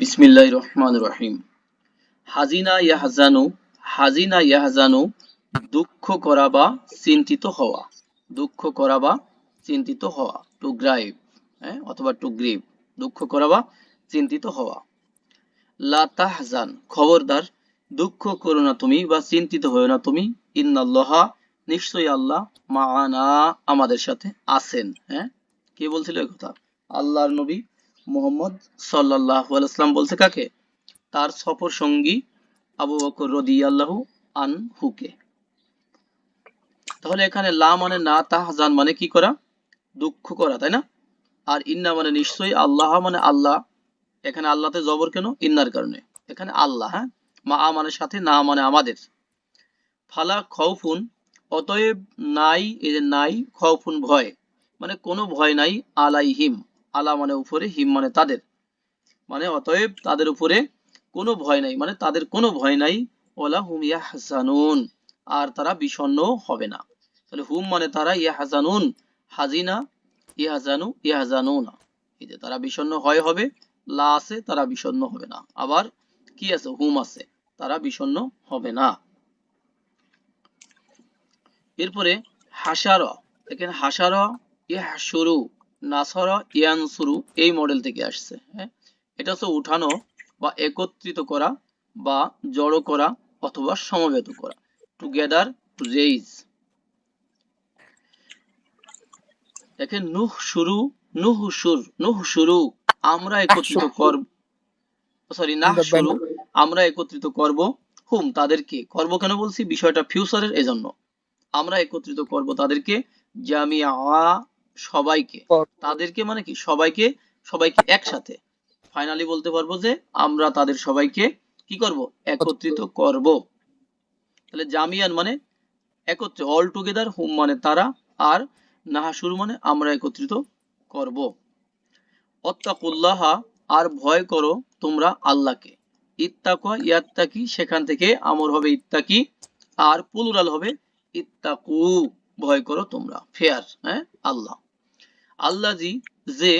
বিসমিল্লাহ রহমান রহিম। হাজিনা ইয়াহজানু হাজিনা ইয়াহজানু, দুঃখ করা বা চিন্তিত হওয়া, দুঃখ করা বা চিন্তিত হওয়া টু গ্রাইভ হ্যাঁ অথবা টু গ্রিভ দুঃখ করা বা চিন্তিত হওয়া। লা তাহজান, খবরদার, দুঃখ করো না তুমি বা চিন্তিত হও না তুমি, ইন্নাল্লাহা, নিশ্চয়ই আল্লাহ মাআনা, আমাদের সাথে আছেন হ্যাঁ? কে বলছিল কথা? আল্লাহর নবী মোহাম্মদ আলাইহি বলছে কাকে? তার সফর সঙ্গী আবু বকর রাদিয়াল্লাহু আনহুকে তাহলে এখানে লা মানে না তাহজান মানে কি করা? দুঃখ করা, তাই না? আর ইন্না মানে নিশ্চয়ই আল্লাহ মানে আল্লাহ। এখানে আল্লাহতে জবর কেন? ইন্নার কারণে। এখানে আল্লাহ হ্যাঁ? মা মানে সাথে, না মানে আমাদের। ফালা খৌফুন অতএব নাই যে নাই খৌফুন ভয়। মানে কোনো ভয় নাই, আলাইহিম। আলা মানে উপরে, হিম মানে তাদের। মানে অতএব তাদের উপরে কোনো ভয় নাই। মানে তাদের কোনো ভয় নাই। ওলা হুম ইয়াহজানুন। আর তারা বিষণ্ণ হবে না। তাহলে হুম মানে তারা ইয়াহজানুন, হাজিনা, ইয়াহজানু, ইয়াহজানুনা। এই যে তারা বিষণ্ণ হয় হবে, লা আছে, তারা বিষণ্ণ হবে না। আবার কি আছে? হুম আছে, তারা বিষণ্ণ হবে না। এরপরে হাসার এখানে হাসার ইয়াহশুরু নাসরা ইয়ানসুরু এই মডেল থেকে আসছে হ্যাঁ? এটা হচ্ছে উঠানো বা একত্রিত করা বা জড়ো করা অথবা সমবেত করা। টুগেদার টু রেইজ দেখেন নুহ শুরু নুহ সুর নুহ শুরু আমরা একত্রিত করব। সরি না শুরু আমরা একত্রিত করব। হুম তাদেরকে। করব কেন বলছি? বিষয়টা ফিউচারের এজন্য। আমরা একত্রিত করব তাদেরকে। জামিয়া সবাইকে। তাদেরকে মানে কি? সবাইকে সবাইকে একসাথে। ফাইনালি বলতে পারব যে আমরা তাদের সবাইকে কি করব? একত্রিত করব। তাহলে জামিয়ান মানে একত্রে অল টুগেদার হুম মানে তারা আর নাহা শুরু মানে আমরা একত্রিত করব। অত্তাকুল্লাহা আর ভয় করো তোমরা আল্লাহকে। ইত্তাকুয়া ইয়াত্তাকি সেখান থেকে আমর হবে ইত্তাকি আর পুলুরাল হবে ইত্তাকু ভয় করো তোমরা। ফেয়ার হ্যাঁ? আল্লাহ। আল্লাজি যে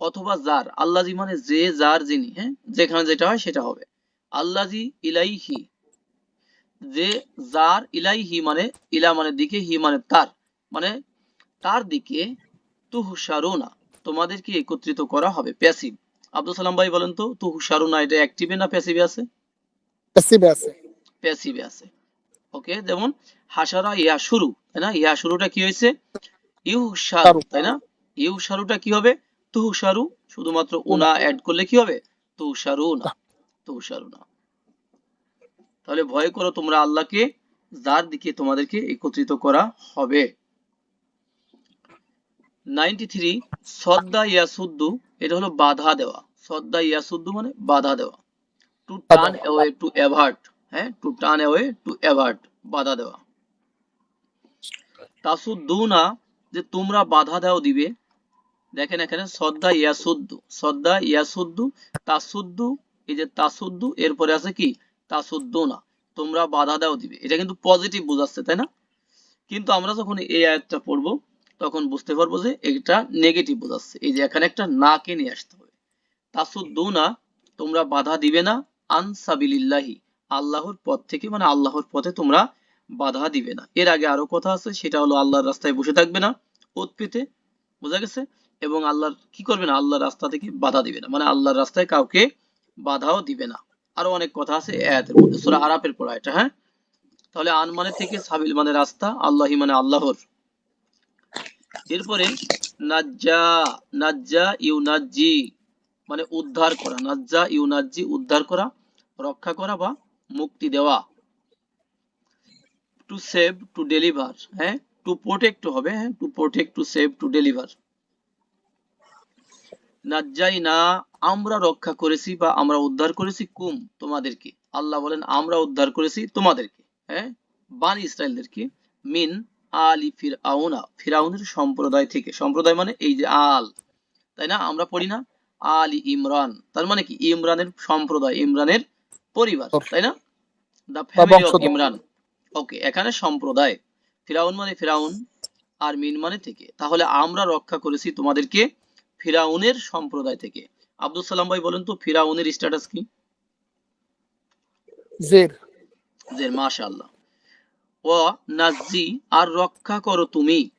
অথবা যার আল্লাজি মানে যে যার যিনি হ্যাঁ? যেখানে যেটা হয় সেটা হবে। আল্লাজি ইলাইহি যে যার ইলাইহি মানে ইলা মানে দিকে হি মানে তার। মানে তার দিকে তুহুশারুনা তোমাদেরকে একত্রিত করা হবে প্যাসিভ আব্দুল সালাম ভাই বলেন তো তুহুশারুনা এটা অ্যাক্টিভে না প্যাসিভে আছে? প্যাসিভে আছে। প্যাসিভে আছে। ওকে যেমন হাসারা ইয়া শুরু তাই না? ইয়া শুরুটা কি হয়েছে? ইউসারু তাই না? ইউসারুটা কি হবে? তুহুশারু শুধুমাত্র উনা অ্যাড করলে কি হবে? তুহুশারু না। তুহুশারু না। তাহলে ভয় করো তোমরা আল্লাহকে। যার দিকে তোমাদেরকে একত্রিত করা হবে। নাইনটি থ্রি সদ্দা ইয়াসুদ্দু। এটা হলো বাধা দেওয়া। সদ্দা ইয়াসুদ্দু মানে বাধা দেওয়া। To turn away to avert হ্যাঁ? To turn away to avert বাধা দেওয়া। তাসুদ্দুনা যে তোমরা বাধা দাও দিবে। দেখেন এখানে সদ্দা ইয়াসুদ্দু সদ্দা ইয়াসুদ্দু, তাসুদ্দু, এই যে তাসুদ্দু, এরপরে আছে কি? তাসুদ্দুনা। তোমরা বাধা দাও দিবে। এটা কিন্তু পজিটিভ বোঝাচ্ছে, তাই না? কিন্তু আমরা যখন এই আয়াতটা পড়ব, তখন বুঝতে পারব যে এটা নেগেটিভ বোঝাচ্ছে। এই যে এখানে একটা নাকে নিয়ে আসতে হবে। তাসুদ্দুনা, তোমরা বাধা দিবে না আনসাবিলিল্লাহি আল্লাহর পথ থেকে মানে আল্লাহর পথে তোমরা বাধা দিবে না। এর আগে আরও কথা আছে, সেটা হলো আল্লাহর রাস্তায় বসে থাকবে না ওত পেতে বোঝা গেছে? এবং আল্লাহর, কি করবে না? আল্লাহর রাস্তা থেকে বাধা দিবে না। মানে আল্লাহর রাস্তায় কাউকে বাধাও দিবে না। আরও অনেক কথা আছে আয়াতের মধ্যে। সূরা আরাফের পড়া এটা হ্যাঁ? তাহলে আন মানে থেকে সাবিল মানে রাস্তা আল্লাহি মানে আল্লাহর। এরপরে, নাজ্জা নাজ্জা ইউনাজ্জি মানে উদ্ধার করা। নাজ্জা ইউনাজ্জি, উদ্ধার করা, রক্ষা করা বা মুক্তি দেওয়া। টু সেভ টু ডেলিভার হ্যাঁ? টু প্রোটেক্ট হবে হ্যাঁ? To protect to save to deliver নাজ্জাই না আমরা রক্ষা করেছি বা আমরা উদ্ধার করেছি কুম তোমাদেরকে। আল্লাহ বলেন আমরা উদ্ধার করেছি তোমাদেরকে। হ্যাঁ? বানি ইসরায়েলদেরকে মিন আলি ফিরআউনা ফিরাউনের সম্প্রদায় থেকে। সম্প্রদায় মানে এই যে আল। তাই না? আমরা পড়ি না? আলি ইমরান। তার মানে কি? ইমরানের সম্প্রদায় ইমরানের পরিবার তাই না? The family of Imran. Okay এখানে সম্প্রদায়। ফিরাউন মানে ফিরাউন আর মিন মানে থেকে। তাহলে আমরা রক্ষা করেছি তোমাদেরকে ফিরাউনের সম্প্রদায় থেকে। আব্দুল সালাম ভাই বলেন তো ফিরাউনের স্ট্যাটাস কি? জের। যে মাশাআল্লাহ। ও নাজি আর রক্ষা করো তুমি।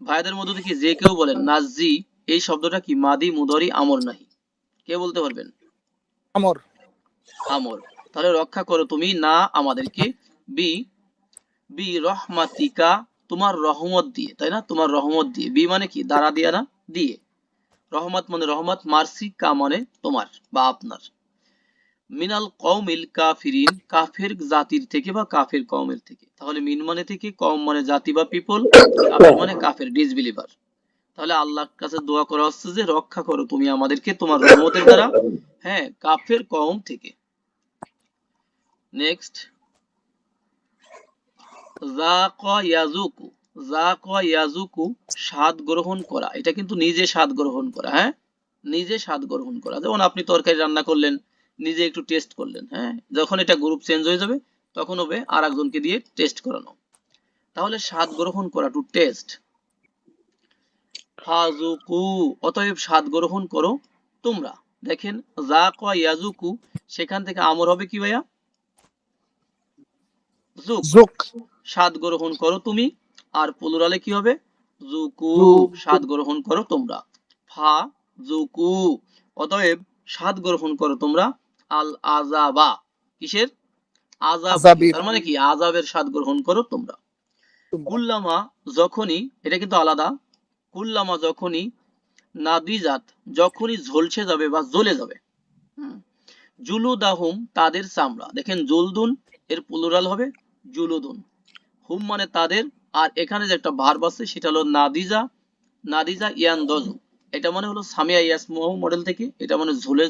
ভাইদের মধ্যে থেকে যে কেউ বলেন নাজি এই শব্দটা কি মাদি মুদরি আমর নাই কে বলতে পারবেন? আমর। আমর। তাহলে রক্ষা করো তুমি না আমাদেরকে। বি বি রহমাতিকা তোমার রহমত দিয়ে। তাই না? তোমার রহমত দিয়ে। বি মানে কি? দ্বারা দিয়া না দিয়ে। রহমত মানে রহমত মার্সি কা মানে তোমার বা আপনার। মিনাল কওমিল কাফিরিন, কাফের জাতির থেকে বা কাফের কওমের থেকে। তাহলে মিন মানে থেকে কম মানে জাতি বা পিপল মানে কাফের ডিসবিলিভার তাহলে আল্লাহর কাছে দোয়া করা হচ্ছে যে, রক্ষা করো তুমি আমাদেরকে, তোমার রহমতের দ্বারা। হ্যাঁ কাফের কম থেকে। নেক্সট জাকা ইয়াজুকু জাকা ইয়াজুকু স্বাদ গ্রহণ করা। এটা কিন্তু নিজে স্বাদ গ্রহণ করা হ্যাঁ? নিজে স্বাদ গ্রহণ করা। যেমন আপনি তরকারি রান্না করলেন নিজে একটু টেস্ট করলেন হ্যাঁ? যখন এটা গ্রুপ চেঞ্জ হয়ে যাবে তখন হবে আর একজনকে দিয়ে টেস্ট করানো। তাহলে স্বাদ গ্রহণ করা টু টেস্ট ফাজুকু অতএব স্বাদ গ্রহণ করো তোমরা। দেখেন জাকা ইয়াজুকু সেখান থেকে আমর হবে কি ভাইয়া? জুক স্বাদ গ্রহণ করো তুমি। আর প্লুরালে কি হবে? জুকু। স্বাদ গ্রহণ করো তোমরা। ফা জুকু অতএব স্বাদ গ্রহণ করো তোমরা। আল আজাবা কিসের? আজাব তার মানে কি? আজাবের স্বাদ গ্রহণ করো তোমরা। কুল্লামা যখনই এটা কিন্তু আলাদা। কুল্লামা যখনই নাদিজাত যখনই ঝলসে যাবে বা জ্বলে যাবে হুম। জুলুদাহুম তাদের চামড়া। দেখেন জুলদুন এর প্লুরাল হবে জুলুদুন। হুম মানে তাদের আর এখানে যে একটা ভার্ব আছে সেটা হলো নাদিজা। নাদিজা ইয়ান দজু এটা মানে হলো সামিয়া ইয়াসমুহ মডেল থেকে। এটা মানে ঝুলে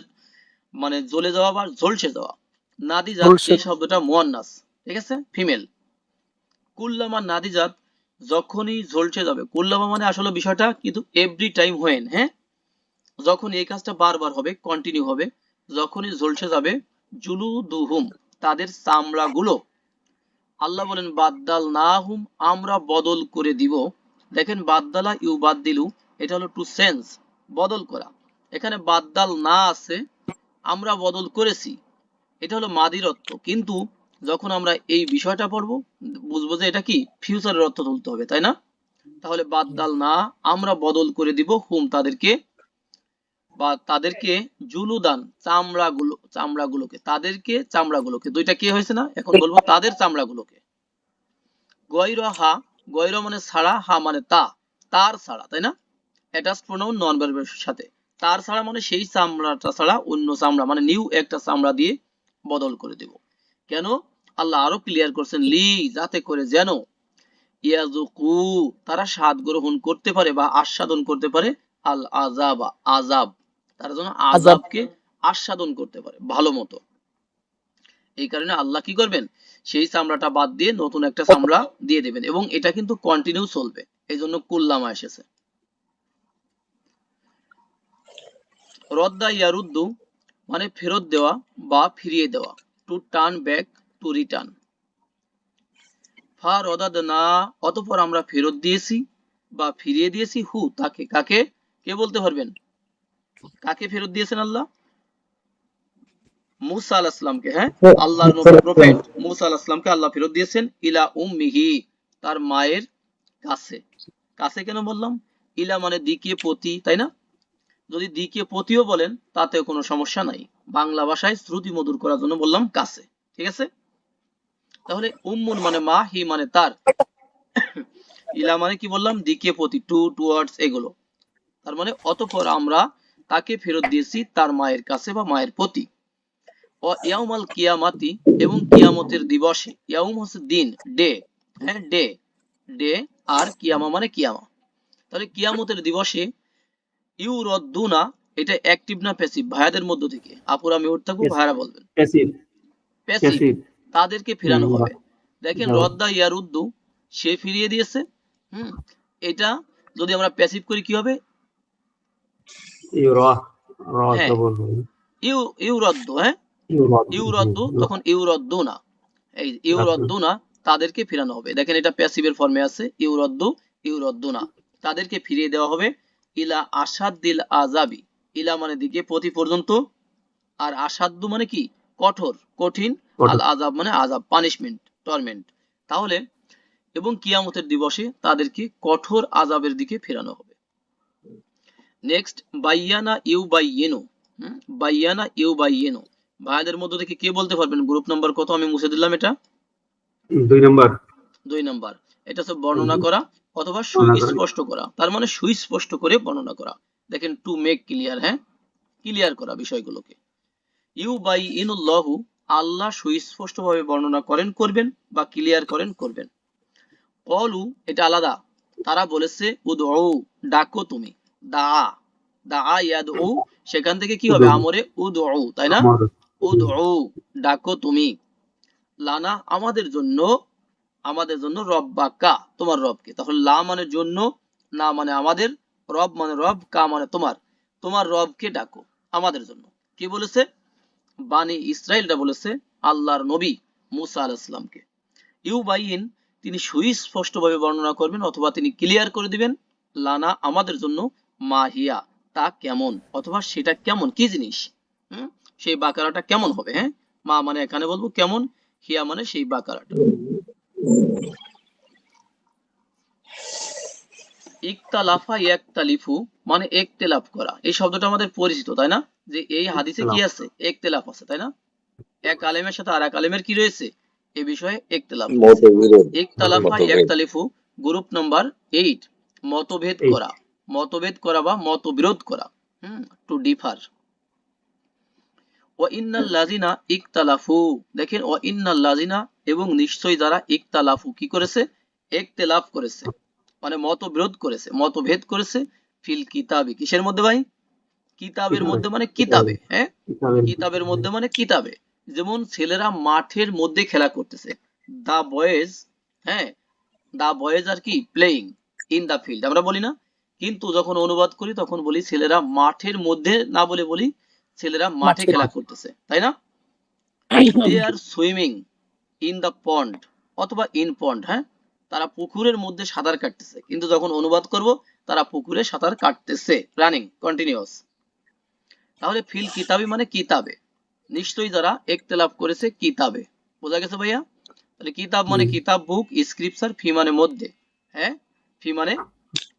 মানে জ্বলে যাওয়া বা ঝলসে যাওয়া। নাদিজাত এই শব্দটা মুয়ান্নাস ঠিক আছে? ফিমেল কুল্লামা নাদিজাত যখনই ঝলসে যাবে। কুল্লামা মানে আসলে বিষয়টা কিন্তু এভরি টাইম হোয়েন হ্যাঁ? যখন এই কাজটা বারবার হবে কন্টিনিউ হবে যখনই ঝলসে যাবে জুলু দুহুম তাদের চামড়াগুলো। আল্লাহ বলেন বাদ্দাল না হুম আমরা বদল করে দিব। দেখেন, বাদ্দালা, ইউ, বাদ্দিলু, এটা হলো টু সেন্স বদল করা। এখানে বাদ্দাল না আছে, আমরা বদল করেছি, এটা হলো মাদির অর্থ কিন্তু যখন আমরা এই বিষয়টা পড়ব, বুঝব যে এটা কি? ফিউচারের অর্থ তুলতে হবে, তাই না? তাহলে বাদ্দাল না, আমরা বদল করে দিব, হুম তাদেরকে বা তাদেরকে জুলুদান, চামড়াগুলো, চামড়াগুলোকে, তাদেরকে চামড়াগুলোকে, দুইটা কে হয়েছে না? এখন বলব তাদের চামড়াগুলোকে। গৈর হা, গৈর মানে ছাড়া হা মানে তা, তার ছাড়া তাই না? অ্যাটাচ প্রোনাউন নন ভার্বের সাথে। তার ছাড়া মানে সেই চামড়াটা ছাড়া অন্য চামড়া মানে নিউ একটা চামড়া দিয়ে বদল করে দেব। কেন? আল্লাহ আরও ক্লিয়ার করছেন, লি, যাতে করে যেন ইয়াজুকু তারা স্বাদ গ্রহণ করতে পারে বা আস্বাদন করতে পারে আল আজাবা আজাব তারা যেন আজাবকে আস্বাদন করতে পারে ভালো মতো। এই কারণে আল্লাহ কি করবেন? সেই চামড়াটা বাদ দিয়ে নতুন একটা চামড়া দিয়ে দেবেন এবং এটা কিন্তু কন্টিনিউ চলবে। এই জন্য কুল্লামা এসেছে। রদ্দা ইয়ারুদ্দু মানে ফেরত দেওয়া বা ফিরিয়ে দেওয়া to turn back to return ফা রদাদ না অতঃপর আমরা ফেরত দিয়েছি বা ফিরিয়ে দিয়েছি হু তাকে কাকে? কে বলতে পারবেন? কাকে ফেরত দিয়েছেন আল্লাহ? মুসা আল আসলামকে হ্যাঁ? আল্লাহর নবী প্রফেট মুসা আল আসলামকে আল্লাহ ফেরত দিয়েছেন ইলা উম্মিহি তার মায়ের কাছে। কাছে কেন বললাম? ইলা মানে দিকে পতি তাই না? যদি দিকে পতিও বলেন তাতেও কোনো সমস্যা নাই। বাংলা ভাষায় শ্রুতি মধুর করার জন্য বললাম কাছে ঠিক আছে? তাহলে উম্মুন মানে মা হি মানে তার। ইলা মানে কি বললাম? দিকে পতি টু টুয়ার্ডস এগুলো। তার মানে অতঃপর আমরা তাকে ফেরত দিয়েছি তার মায়ের কাছে বা মায়ের প্রতি। ও ইয়াউমাল কিয়ামাতি এবং কিয়ামতের দিবসে ইয়াউম হচ্ছে দিন ডে হ্যাঁ ডে ডে আর কিয়ামা মানে কিয়ামা। তাহলে কিয়ামতের দিবসে ইউরদ্দুনা এটা অ্যাক্টিভ না প্যাসিভ ভাইয়াদের মধ্য থেকে। আপুরা আমি উঠ থাকব. ভাইয়ারা বলবেন। প্যাসিভ প্যাসিভ প্যাসিভ তাদেরকে ফেরানো হবে। দেখেন হুম। রদ্দা ইয়ারুদ্দু সে ফিরিয়ে দিয়েছে। হুম এটা যদি আমরা প্যাসিভ করি কি হবে? ইউ ইউরদ্দু হ্যাঁ? ইউরদ্দু তখন ইউরদ্দু না। এই ইউরদ্দু না তাদেরকে ফেরানো হবে। দেখেন এটা প্যাসিভের ফর্মে আছে ইউরদ্দু ইউরদ্দু না। তাদেরকে ফিরিয়ে দেওয়া হবে ইলা আসাদ্দিল আজাবি ইলা মানে দিকে প্রতি পর্যন্ত আর আসাধ্য মানে কি? কঠোর কঠিন আল আজাব মানে আজাব পানিশমেন্ট টর্মেন্ট তাহলে এবং কিয়ামতের দিবসে তাদেরকে কঠোর আজাবের দিকে ফেরানো হবে। নেক্সট বাইয়ানা ইউ বাই বাইয়েনো বাইয়ানা ইউ বাই বাইয়েনো ভাইদের মধ্যে থেকে কে বলতে পারবেন? গ্রুপ নাম্বার কত? আমি মুছে দিলাম এটা। দুই নম্বর। দুই নাম্বার। এটা হচ্ছে বর্ণনা করা অথবা। সুস্পষ্ট করা। তার মানে সুস্পষ্ট করে বর্ণনা করা। দেখেন টু মেক ক্লিয়ার হ্যাঁ? ক্লিয়ার করা বিষয়গুলোকে। ইউ বাই ইনুল্লাহু আল্লাহ সুস্পষ্ট ভাবে বর্ণনা করেন করবেন বা ক্লিয়ার করেন করবেন। কলু এটা আলাদা। তারা বলেছে উদউ ডাকো তুমি। দা দা ইয়াদ সেখান থেকে কি হবে? আমরে উদউ তাই না? উদউ ডাকো তুমি। লানা আমাদের জন্য আমাদের জন্য রব্বাকা তোমার রবকে। তাহলে লা মানে জন্য না মানে আমাদের রব মানে রব কা মানে তোমার। তোমার রবকে ডাকো আমাদের জন্য। কে বলেছে? বানি ইসরায়েলটা বলেছে আল্লাহর নবী মুসা আলাইহিসসালামকে ইউবাইন তিনি সুস্পষ্ট ভাবে বর্ণনা করবেন অথবা তিনি ক্লিয়ার করে দিবেন লানা আমাদের জন্য মাহিয়া তা কেমন? অথবা সেটা কেমন? কি জিনিস? হুম? সেই বাকারাটা কেমন হবে হ্যাঁ? মা মানে এখানে বলব কেমন হিয়া মানে সেই বাকারাটা। ইকতালাফা ইয়াকতালিফু মানে একতেলাফ করা। এই শব্দটা আমাদের পরিচিত তাই না? যে এই হাদিসে কি আছে? একতেলাফ আছে তাই না? এক আলেমের সাথে আর এক আলেমের কি রয়েছে? এ বিষয়ে একতেলাফ ইকতালাফা। ইয়াকতালিফু গ্রুপ নাম্বার এইট মতভেদ করা। মতভেদ করা বা মতবিরোধ করা হুম টু ডিফার ওয়া ইন্নাল লাযিনা ইকতালাফু দেখেন ওয়া ইন্নাল লাযিনা এবং নিশ্চয়ই যারা ইকতালাফু কি করেছে? ইখতিলাফ করেছে মানে মতবিরোধ করেছে মতভেদ করেছে ফিল কিতাবি কিসের মধ্যে ভাই? কিতাবের মধ্যে মানে কিতাবে হ্যাঁ? কিতাবের কিতাবের মধ্যে মানে কিতাবে। যেমন ছেলেরা মাঠের মধ্যে খেলা করতেছে দা বয়েজ হ্যাঁ? দা বয়েজ আর কি প্লেইং ইন দা ফিল্ড আমরা বলি না? কিন্তু যখন অনুবাদ করি তখন বলি ছেলেরা মাঠের মধ্যে না বলে বলি ছেলেরা মাঠে। খেলা করতেছে। তাই না? They are swimming in the pond অথবা ইন পন্ড হ্যাঁ? তারা পুকুরের মধ্যে সাঁতার কাটতেছে। কিন্তু যখন অনুবাদ করব তারা পুকুরে সাঁতার কাটতেছে। রানিং কন্টিনিউয়াস তাহলে ফিল কিতাবি মানে কিতাবে। নিশ্চয়ই যারা একতেলাফ করেছে কিতাবে। বোঝা গেছে ভাইয়া? তাহলে কিতাব মানে কিতাব বুক স্ক্রিপচার ফি মানে মধ্যে হ্যাঁ? ফি মানে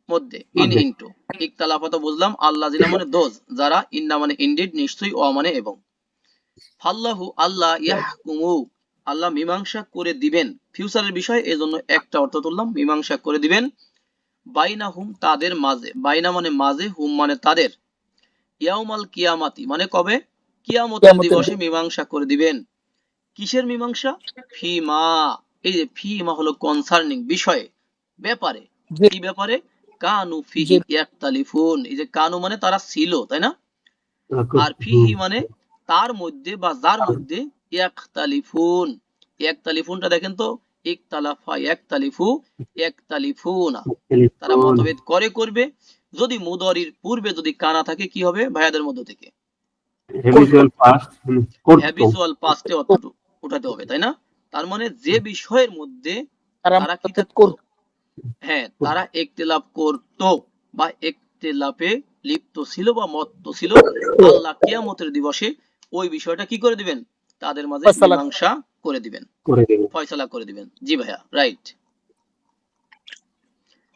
মধ্যে ইন ইনটু ইকতালাফা তো বুঝলাম আল্লাহ জিনা মানে দোজ যারা ইন্না মানে ইনডিড নিশ্চয়ই অ মানে এবং। ফাল্লাহু আল্লাহ ইয়াহকুমু আল্লাহ মীমাংসা করে দিবেন। ফিউচারের বিষয় এজন্য একটা অর্থ তুললাম মীমাংসা করে দিবেন। বাইনা হুম তাদের মাঝে বাইনা মানে মাঝে হুম মানে তাদের। ইয়াউমাল কিয়ামাতি মানে কবে? কিয়ামতের দিবসে মীমাংসা করে দিবেন। কিসের মীমাংসা? ফিমা এই যে ফিমা হলো কনসার্নিং বিষয়ে ব্যাপারে। কি ব্যাপারে? কানু ফিহি ইয়াকতালিফুন এই যে কানু মানে তারা ছিল তাই না? আর ফিহি মানে তার মধ্যে বা যার মধ্যে ইয়াকতালিফুন ইয়াকতালিফুনটা দেখেন তো ইকতালাফা ইয়াকতালিফু ইয়াকতালিফুনা তারা মতভেদ করে করবে। যদি মুদরির পূর্বে যদি কানা থাকে কি হবে? ভাইয়াদের মধ্য থেকে। হ্যাবিচুয়াল পাস্ট হ্যাবিচুয়াল পাস্টে অতটুকু উঠাতে হবে তাই না? তার মানে যে বিষয়ের মধ্যে তারা কি করতো? হ্যাঁ তারা একতেলাপ করত বা একতেলাপে লিপ্ত ছিল বা মত্ত ছিল আল্লাহ কিয়ামতের দিবসে ওই বিষয়টা কি করে দিবেন? তাদের মাঝে মীমাংসা করে দিবেন। ফয়সালা করে দিবেন। জি ভাইয়া রাইট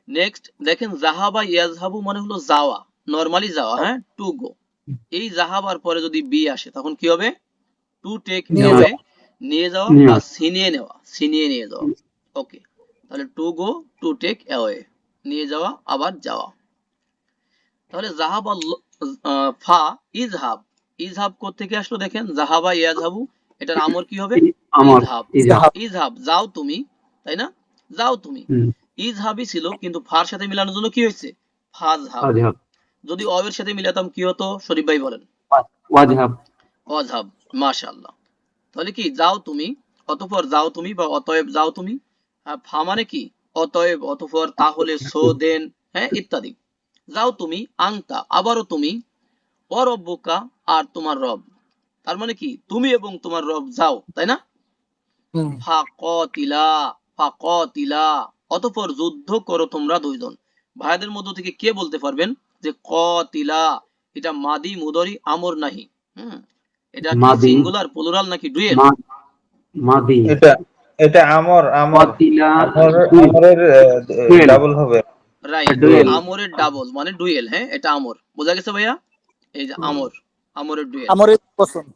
নেক্সট দেখেন জাহাবা ইয়াজহাবু মানে হলো যাওয়া নরমালি যাওয়া হ্যাঁ টু গো এই জাহাবার পরে যদি বি আসে তখন কি হবে? টু টেক নিয়ে নেওয়া নিয়ে যাওয়া বা ছিনিয়ে নেওয়া ছিনিয়ে নিয়ে যাওয়া। ওকে তাহলে to go to take away নিয়ে যাওয়া আবার যাওয়া। তাহলে জাহাব ফা ইজহাব। ইজহাব থেকে আসলো দেখেন? জাহাবা ইয়াজহাবু এটার আমর কি হবে? আমার ইজহাব। ইজহাব। ইজহাব যাও তুমি তাই না? যাও তুমি। হুম, ইজহাবই ছিল কিন্তু ফার সাথে মিলানোর জন্য কি হয়েছে? ফাজহাব। যদি অয়ের সাথে মিলাতাম কি হতো? শরীফ ভাই বলেন। ওয়াজহাব। অজহাব মাশাআল্লাহ। তাহলে কি? যাও তুমি অতঃপর যাও তুমি বা অতএব যাও তুমি। আর ফা মানে কি? অতএব অতঃপর তাহলে সো দেন হ্যাঁ ইত্যাদি। যাও তুমি আংতা আবারও তুমি অরব্বকা আর তোমার রব। তার মানে কি? তুমি এবং তোমার রব যাও তাই না। ফাকতিলা ফাকতিলা। অতঃপর যুদ্ধ করো তোমরা দুইজন। ভাইদের মধ্য থেকে কে বলতে পারবেন যে কতিলা? এটা মাদি মুদরি আমর নাহি। হুম? এটা। সিঙ্গুলার প্লুরাল নাকি ডুয়েল? মাদি। এটা এটা আমর আমর। আমরের। আমরের. ডাবল হবে। রাইট আমরের ডাবল মানে ডুয়েল হ্যাঁ? এটা আমর। বোঝা গেছে ভাইয়া? এই যে আমর আমরের ডুয়েল আমার এই পছন্দ।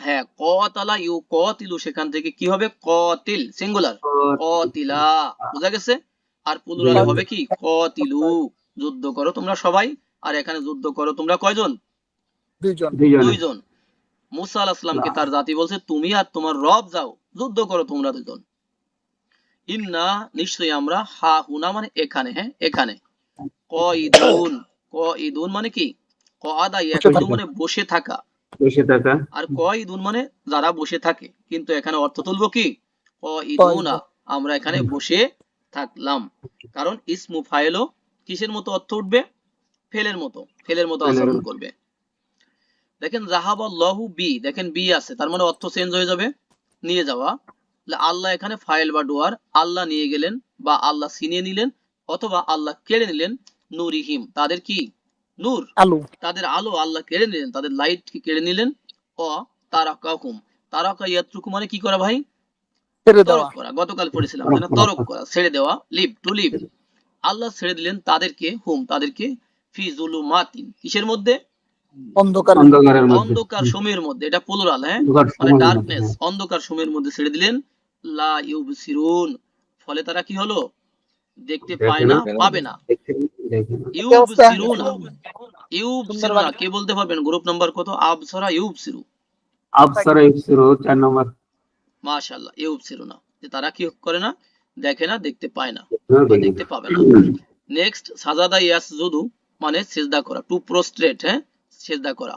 হ্যাঁ কতালা ইউ কতিলু সেখান থেকে কি হবে? কতিল সিঙ্গুলার কতিলা বোঝা গেছে? আর প্লুরাল হবে কি? কতিলু যুদ্ধ করো তোমরা সবাই। আর এখানে যুদ্ধ করো তোমরা কয়জন? দুইজন। দুইজন। মুসা আল আসলামকে তার জাতি বলছে তুমি আর তোমার রব যাও। যুদ্ধ করো তোমরা দুজন। ইন্না নিশ্চয়ই আমরা হা হুনা মানে এখানে হ্যাঁ? এখানে। ক ইদুন ক? ইদুন মানে কি ক আদা ইয়াকুদু মানে বসে থাকা। বসে থাকা। আর ক ইদুন মানে যারা বসে থাকে। কিন্তু এখানে অর্থ তুলবো কি? ক ইদুনা আমরা এখানে বসে থাকলাম। কারণ ইসমু ফাইলও কিসের মতো অর্থ উঠবে? ফেলের মতো। ফেলের মতো আচরণ করবে। দেখেন জাহাবাল্লাহু বি দেখেন বি আছে তার মানে অর্থ চেঞ্জ হয়ে যাবে। নিয়ে যাওয়া। আল্লাহ এখানে ফাইল বা ডোয়ার আল্লাহ নিয়ে গেলেন বা আল্লাহ ছিনিয়ে নিলেন অথবা আল্লাহ কেড়ে নিলেন নুরিহিম। তাদের কি? নূর। আলু। তাদের আলো আল্লাহ কেড়ে নিলেন তাদের লাইট কি কেড়ে নিলেন? অ তারাকাহুম। তারাকা ইয়াত্রুকু মানে কি করা ভাই? তরক করা গতকাল পড়েছিলাম তরক করা ছেড়ে দেওয়া লিভ টু লিভ আল্লাহ ছেড়ে দিলেন তাদেরকে হুম তাদেরকে ফি জুলুমাতিন। কিসের মধ্যে? অন্ধকার। অন্ধকার সময়ের মধ্যে এটা প্লুরাল হ্যাঁ? অন্ধকার মানে সময়ের ডার্কনেস মধ্যে। অন্ধকার সময়ের মধ্যে ছেড়ে দিলেন। লা ইউবসিরুন। ফলে তারা কি হলো? দেখতে পায় না। পাবে না। ইউবসিরুনা। ইউবসিরুনা কে বলতে পারবেন? গ্রুপ নাম্বার কত? আবসরা ইউবসিরু। আবসারা ইবসিরু চার নম্বর। মাশাআল্লাহ ইউবসিরুনা। যে তারা কি করে না? দেখে না দেখতে পায় না। হ্যাঁ। দেখতে পাবে না। নেক্সট সাজাদা ইয়াসজুদু মানে সিজদা করা টু প্রোস্ট্রেট হ্যাঁ? সিজদা করা।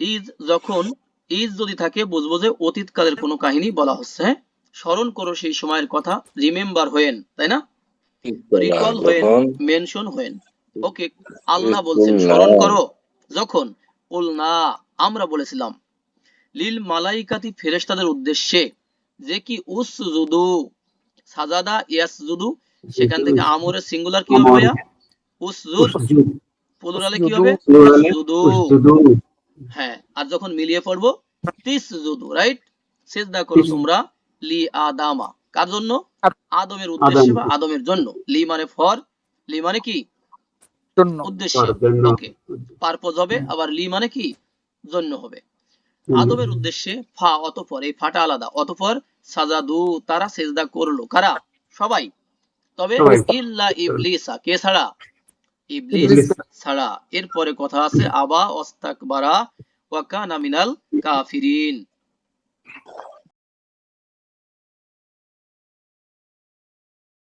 ইজ যখন ইজ যদি থাকে বুঝব যে অতীতকালের কোনো কাহিনী বলা হচ্ছে হ্যাঁ? স্মরণ করো সেই সময়ের কথা রিমেম্বার হয়েন তাই না? Recall হয়েন mention হয়েন। ওকে আল্লাহ বলছেন স্মরণ করো। যখন উল না আমরা বলেছিলাম লিল মালাইকাতি ফেরেশতাদের উদ্দেশ্যে যে কি উসজুদু সাজাদা ইয়াসজুদু সেখান থেকে আমরের সিঙ্গুলার কি হবে উসজুদ। উসজুদ, প্লুরালে কি হবে। হ্যাঁ আর যখন মিলিয়ে পড়ব তিসজুদু রাইট সিজদা করো তোমরা লি আদামা। কার জন্য? আদমের উদ্দেশ্যে বা আদমের জন্য? লি মানে ফর লি মানে কি? জন্য। উদ্দেশ্যে। ওকে পারপোজ হবে আবার লি মানে কি? জন্য হবে। আদমের উদ্দেশ্যে ফা অতঃপর এই ফাটা আলাদা। অতঃপর সাজাদু তারা সেজদা করল। কারা? সবাই। তবে। ইল্লা ইবলিসা কে ছাড়া? ইবলিস ছাড়া। এরপরে কথা আছে আবা অস্তাকবারা ওয়াকা নামিনাল কাফিরিন।